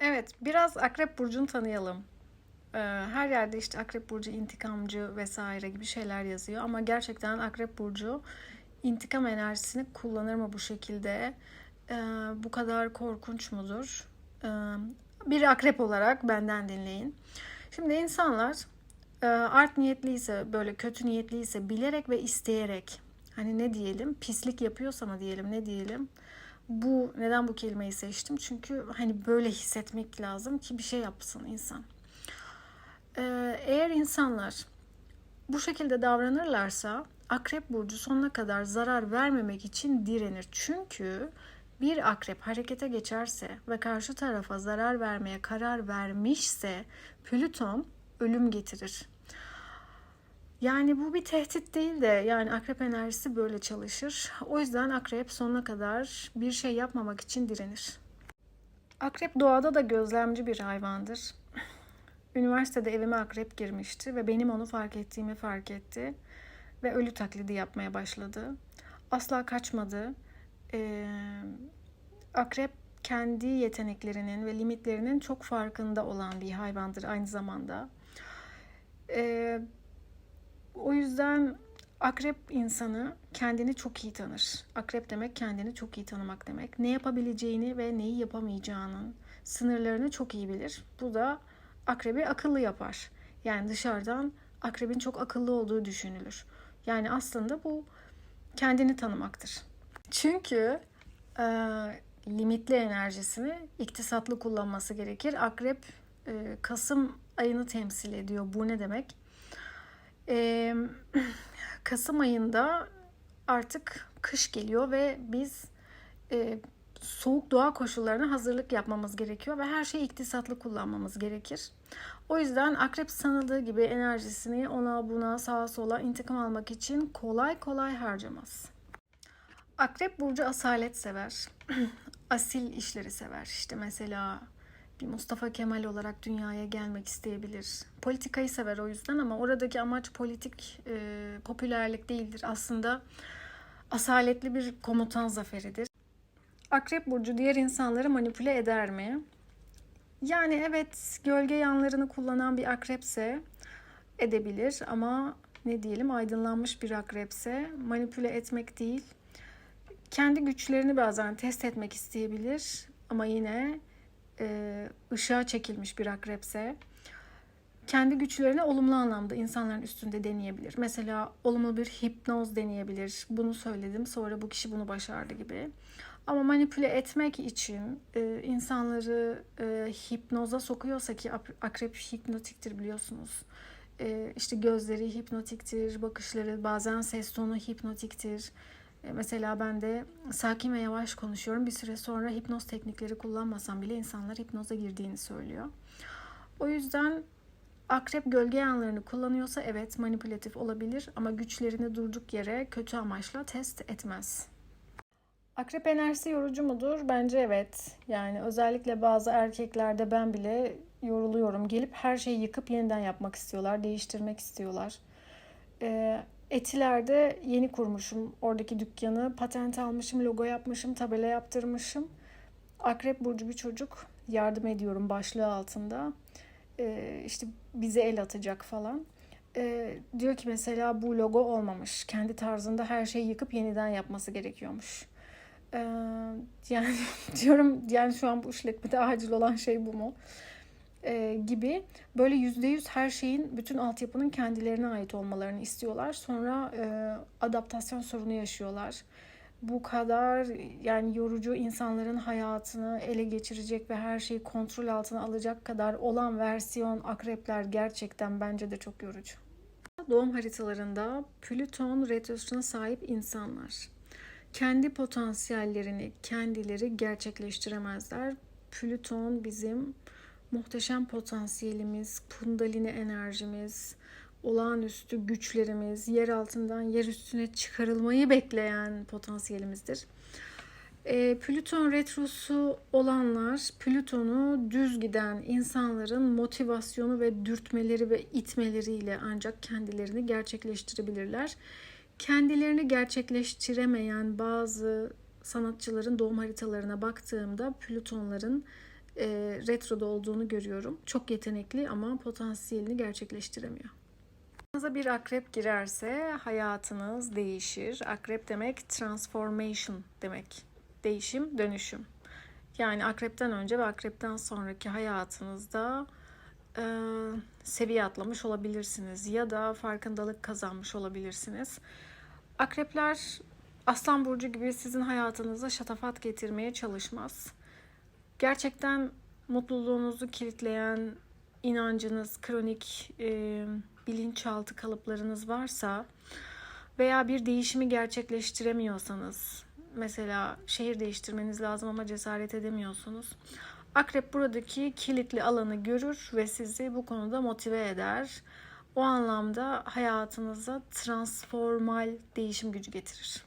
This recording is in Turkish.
Evet, biraz Akrep Burcu'nu tanıyalım. Ee, Her yerde işte Akrep Burcu intikamcı vesaire gibi şeyler yazıyor. Ama gerçekten Akrep Burcu intikam enerjisini kullanır mı bu şekilde? Ee, Bu kadar korkunç mudur? Ee, Bir akrep olarak benden dinleyin. Şimdi insanlar e, art niyetliyse, böyle kötü niyetliyse bilerek ve isteyerek hani ne diyelim pislik yapıyorsa mı diyelim ne diyelim bu neden bu kelimeyi seçtim? Çünkü hani böyle hissetmek lazım ki bir şey yapsın insan. Ee, eğer insanlar bu şekilde davranırlarsa akrep burcu sonuna kadar zarar vermemek için direnir. Çünkü bir akrep harekete geçerse ve karşı tarafa zarar vermeye karar vermişse Plüton ölüm getirir. Yani bu bir tehdit değil de yani akrep enerjisi böyle çalışır. O yüzden akrep sonuna kadar bir şey yapmamak için direnir. Akrep doğada da gözlemci bir hayvandır. Üniversitede evime akrep girmişti ve benim onu fark ettiğimi fark etti. Ve ölü taklidi yapmaya başladı. Asla kaçmadı. Ee, akrep kendi yeteneklerinin ve limitlerinin çok farkında olan bir hayvandır aynı zamanda. Ee, yüzden akrep insanı kendini çok iyi tanır. Akrep demek kendini çok iyi tanımak demek. Ne yapabileceğini ve neyi yapamayacağının sınırlarını çok iyi bilir. Bu da akrebi akıllı yapar. Yani dışarıdan akrebin çok akıllı olduğu düşünülür. Yani aslında bu kendini tanımaktır. Çünkü e, limitli enerjisini iktisatlı kullanması gerekir. Akrep e, Kasım ayını temsil ediyor. Bu ne demek? E, Kasım ayında artık kış geliyor ve biz e, soğuk doğa koşullarına hazırlık yapmamız gerekiyor ve her şeyi iktisatlı kullanmamız gerekir. O yüzden akrep sanıldığı gibi enerjisini ona buna sağa sola intikam almak için kolay kolay harcamaz. Akrep burcu asalet sever. Asil işleri sever. İşte mesela bir Mustafa Kemal olarak dünyaya gelmek isteyebilir. Politikayı sever o yüzden ama oradaki amaç politik e, popülerlik değildir. Aslında asaletli bir komutan zaferidir. Akrep burcu diğer insanları manipüle eder mi? Yani evet gölge yanlarını kullanan bir akrepse edebilir ama ne diyelim aydınlanmış bir akrepse manipüle etmek değil kendi güçlerini bazen test etmek isteyebilir ama yine e, ışığa çekilmiş bir akrepse kendi güçlerini olumlu anlamda insanların üstünde deneyebilir. Mesela olumlu bir hipnoz deneyebilir. Bunu söyledim sonra bu kişi bunu başardı gibi. Ama manipüle etmek için e, insanları e, hipnoza sokuyorsa ki akrep hipnotiktir biliyorsunuz. E, işte gözleri hipnotiktir, bakışları bazen ses tonu hipnotiktir. E, mesela ben de sakin ve yavaş konuşuyorum. Bir süre sonra hipnoz teknikleri kullanmasam bile insanlar hipnoza girdiğini söylüyor. O yüzden akrep gölge yanlarını kullanıyorsa evet manipülatif olabilir ama güçlerini durduk yere kötü amaçla test etmez. Akrep enerjisi yorucu mudur? Bence evet. Yani özellikle bazı erkeklerde ben bile yoruluyorum. Gelip her şeyi yıkıp yeniden yapmak istiyorlar, değiştirmek istiyorlar. Ee, Etiler'de yeni kurmuşum oradaki dükkanı. Patent almışım, logo yapmışım, tabela yaptırmışım. Akrep burcu bir çocuk yardım ediyorum başlığı altında. Ee, işte bize el atacak falan. Ee, diyor ki mesela bu logo olmamış. Kendi tarzında her şeyi yıkıp yeniden yapması gerekiyormuş. Ee, yani diyorum yani şu an bu işletmede acil olan şey bu mu? E, gibi böyle yüzde yüz her şeyin bütün altyapının kendilerine ait olmalarını istiyorlar. Sonra e, adaptasyon sorunu yaşıyorlar. Bu kadar yani yorucu insanların hayatını ele geçirecek ve her şeyi kontrol altına alacak kadar olan versiyon akrepler gerçekten bence de çok yorucu. Doğum haritalarında Plüton retrosuna sahip insanlar kendi potansiyellerini kendileri gerçekleştiremezler. Plüton bizim muhteşem potansiyelimiz, kundalini enerjimiz, olağanüstü güçlerimiz, yer altından yer üstüne çıkarılmayı bekleyen potansiyelimizdir. E, Plüton retrosu olanlar Plüton'u düz giden insanların motivasyonu ve dürtmeleri ve itmeleriyle ancak kendilerini gerçekleştirebilirler. Kendilerini gerçekleştiremeyen bazı sanatçıların doğum haritalarına baktığımda Plütonların e, retroda olduğunu görüyorum. Çok yetenekli ama potansiyelini gerçekleştiremiyor. Hayatınıza bir akrep girerse hayatınız değişir. Akrep demek transformation demek. Değişim, dönüşüm. Yani akrepten önce ve akrepten sonraki hayatınızda e, seviye atlamış olabilirsiniz ya da farkındalık kazanmış olabilirsiniz. Akrepler Aslan burcu gibi sizin hayatınıza şatafat getirmeye çalışmaz. Gerçekten mutluluğunuzu kilitleyen inancınız, kronik e, bilinçaltı kalıplarınız varsa veya bir değişimi gerçekleştiremiyorsanız, mesela şehir değiştirmeniz lazım ama cesaret edemiyorsunuz. Akrep buradaki kilitli alanı görür ve sizi bu konuda motive eder. O anlamda hayatınıza transformal değişim gücü getirir.